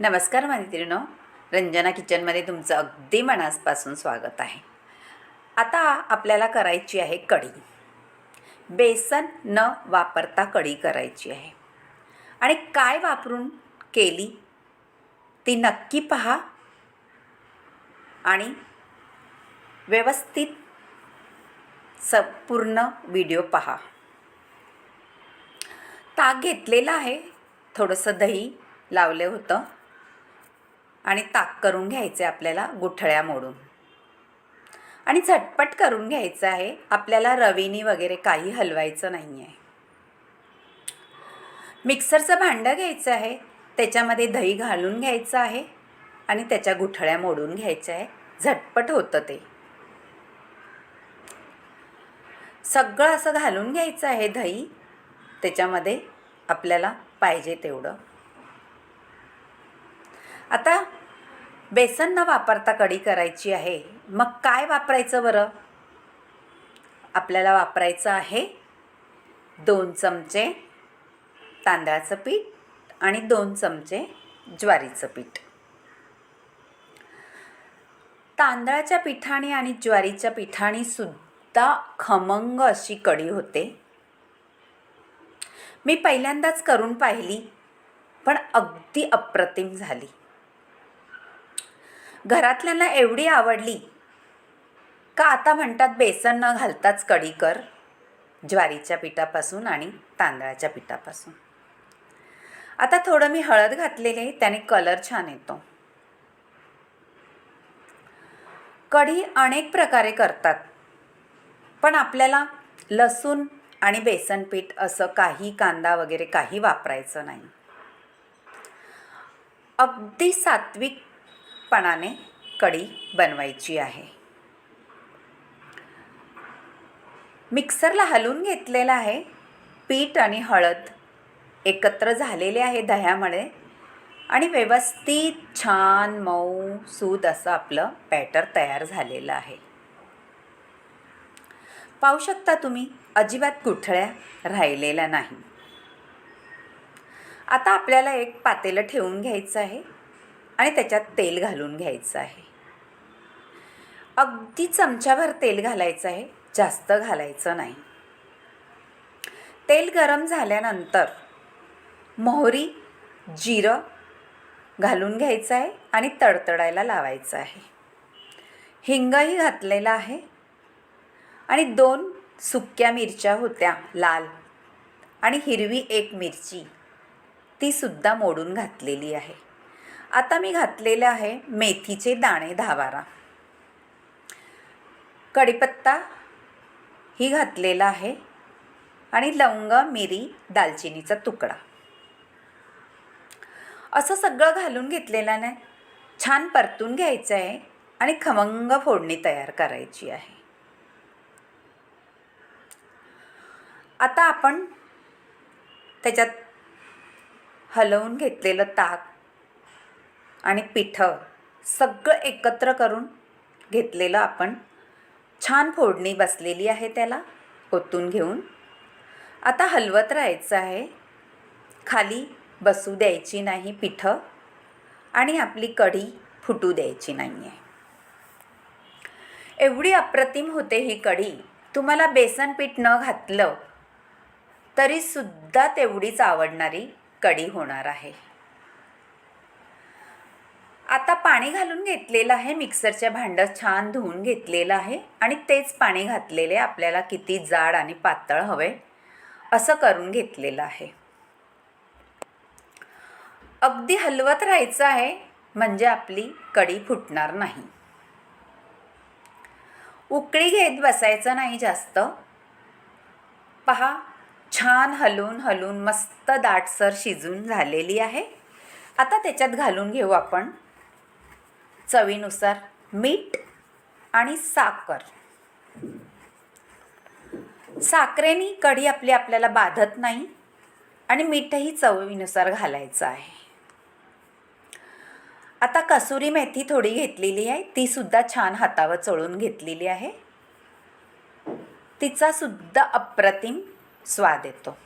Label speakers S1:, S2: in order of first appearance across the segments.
S1: नमस्कार मैत्रिणो रंजना किचनमध्ये तुमचं अगदी मनापासून स्वागत आहे. आता आपल्याला करायची आहे कढी. बेसन न वापरता कढी करायची आहे. आणि काय वापरून केली? ती नक्की पहा. आणि व्यवस्थित संपूर्ण व्हिडिओ पहा. ताक घेतलेलं आहे. थोडंसं दही लावलं होतं. आणि ताक करून घ्यायचं आहे आपल्याला गुठळ्या मोडून. आणि झटपट करून घ्यायचं आहे. आपल्याला रवीनी वगैरे काही हलवायचं नाही आहे मिक्सरचं भांडं घ्यायचं आहे. त्याच्यामध्ये दही घालून घ्यायचं आहे. आणि त्याच्या गुठळ्या मोडून घ्यायच्या आहे. झटपट होतं ते. सगळं असं घालून घ्यायचं आहे दही. त्याच्यामध्ये आपल्याला पाहिजे तेवढं. आता बेसन न वापरता कढी करायची आहे. मग काय वापरायचं बरं? आपल्याला वापरायचं आहे दोन चमचे तांदळाचं पीठ आणि दोन चमचे ज्वारीचं पीठ. तांदळाच्या पिठाने आणि ज्वारीच्या पिठाने सुद्धा खमंग अशी कढी होते. मी पहिल्यांदाच करून पाहिली पण अगदी अप्रतिम झाली. घरातल्यांना एवढी आवडली? का आता म्हणतात बेसन न घालताच कढी कर? ज्वारीच्या पिठापासून आणि तांदळाच्या पिठापासून. आता थोडं मी हळद घातलेली आहे त्याने कलर छान येतो. कढी अनेक प्रकारे करतात. पण आपल्याला लसूण आणि बेसन पीठ असं काही कांदा वगैरे काही वापरायचं नाही. अगदी सात्विक सात्विकपणाने कढी बनवायची आहे. मिक्सरला हलवून घेतलेलं आहे. पीठ आणि हळद एकत्र झालेले आहे दह्यामुळे आणि व्यवस्थित छान मऊ सूद असं आपलं बॅटर तयार झालेलं आहे. पाहू शकता तुम्ही अजिबात गुठळ्या राहिलेल्या नाही. आता आपल्याला एक पातेलं ठेवून घ्यायचं आहे. आणि त्याच्यात तेल घालून घ्यायचं आहे. अगदी चमच्याभर तेल घालायचं आहे जास्त घालायचं नाही. तेल गरम झाल्यानंतर मोहरी जिरं घालून घ्यायचं आहे आणि तडतडायला लावायचं आहे. हिंगही घातलेला आहे आणि दोन सुक्या मिरच्या होत्या लाल आणि हिरवी एक मिरची. तीसुद्धा मोडून घातलेली आहे. आता मी घातलेले आहे मेथीचे दाणे दहा बारा कढीपत्ता ही घातलेला आहे आणि लवंग मिरी दालचिनीचा तुकडा. असं सगळं घालून घेतलेलं नाही. छान परतून घ्यायचं आहे आणि खमंग फोडणी तयार करायची आहे. आता आपण त्याच्यात हलवून घेतलेलं ताक आणि पिठं सगळं एकत्र करून घेतलेलं आपण छान फोडणी बसलेली आहे त्याला ओतून घेऊन. आता हलवत राहायचं आहे. खाली बसू द्यायची नाही पिठं आणि आपली कढी फुटू द्यायची नाही आहे एवढी अप्रतिम होते ही कढी. तुम्हाला बेसन पीठ न घातलं तरीसुद्धा तेवढीच आवडणारी कढी होणार आहे. आता पाणी घालून घेतलेलं आहे मिक्सरच्या भांडं छान धुवून घेतलेलं आहे आणि तेच पाणी घातलेले आपल्याला किती जाड आणि पातळ हवे असं करून घेतलेलं आहे. अगदी हलवत राहायचं आहे म्हणजे आपली कढी फुटणार नाही. उकळी घेत बसायचं नाही जास्त. पहा छान हलवून हलवून मस्त दाटसर शिजून झालेली आहे. आता त्याच्यात घालून घेऊ आपण. चवीनुसार मीठ आणि साखर. साखरेनी कढी आपली आपल्याला बाधत नाही आणि मीठही चवीनुसार घालायचं आहे. आता कसुरी मेथी थोडी घेतलेली आहे. ती सुद्धा छान हातावर चळून घेतलेली आहे. तिचा सुद्धा अप्रतिम स्वाद येतो.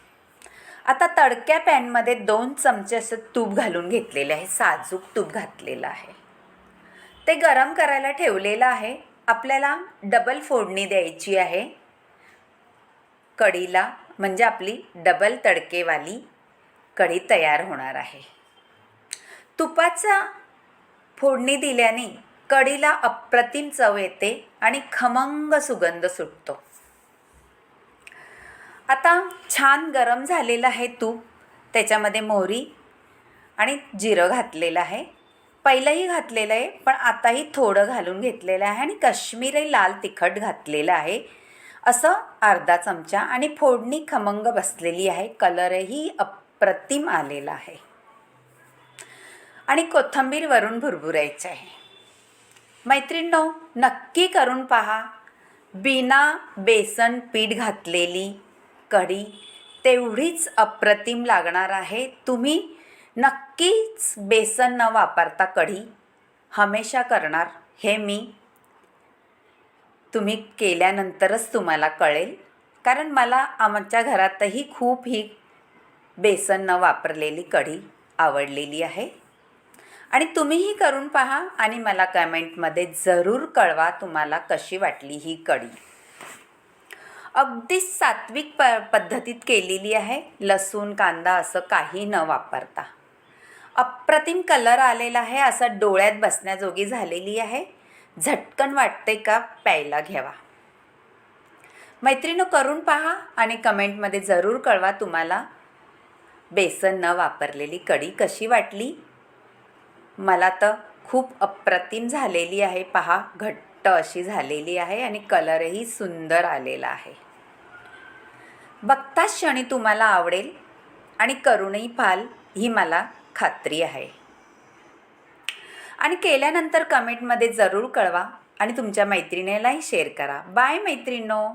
S1: आता तडक्या पॅनमध्ये दोन चमचे असं तूप घालून घेतलेले आहे. साजूक तूप घातलेलं आहे. ते गरम करायला ठेवलेलं आहे. आपल्याला डबल फोडणी द्यायची आहे. कढीला म्हणजे आपली डबल तडकेवाली कढी तयार होणार आहे. तुपाचा फोडणी दिल्याने कढीला अप्रतिम चव येते आणि खमंग सुगंध सुटतो. आता छान गरम झालेलं आहे तूप. त्याच्यामध्ये मोहरी आणि जिरं घातलेलं आहे. पहिलंही घातलेलं आहे पण आताही थोडं घालून घेतलेलं आहे आणि काश्मीरी लाल तिखट घातलेलं आहे. असं अर्धा चमचा आणि फोडणी खमंग बसलेली आहे. कलरही अप्रतिम आलेला आहे. आणि कोथंबीर वरून भुरभुरायचं आहे. मैत्रिणींनो नक्की करून पहा. बिना बेसन पीठ घातलेली कढी तेवढीच अप्रतिम लागणार आहे. तुम्ही नक्कीच बेसन न वापरता कढी हमेशा करणार हे मी. तुम्ही केल्यानंतरच तुम्हाला कळेल कारण मला आमच्या घरातही खूप ही बेसन न वापरलेली कढी आवडलेली आहे. आणि तुम्हीही करून पहा आणि मला कमेंटमध्ये जरूर कळवा तुम्हाला कशी वाटली ही कढी. अगदी सात्विक प पद्धतीत केलेली आहे लसूण कांदा असं काही न वापरता. अप्रतिम कलर आलेला आहे असं डोळ्यात बसण्याजोगी झालेली आहे. झटकन वाटते का? प्यायला घ्यावा. मैत्रिणं करून पहा आणि कमेंटमध्ये जरूर कळवा तुम्हाला बेसन न वापरलेली कढी कशी वाटली. मला तर खूप अप्रतिम झालेली आहे. पहा घट्ट अशी झालेली आहे आणि कलरही सुंदर आलेला आहे. बघताच क्षणी तुम्हाला आवडेल आणि करूनही पाल ही मला खात्री आहे. आणि केल्यानंतर कमेंटमध्ये जरूर कळवा आणि तुमच्या मैत्रिणीलाही शेअर करा. बाय मैत्रिणो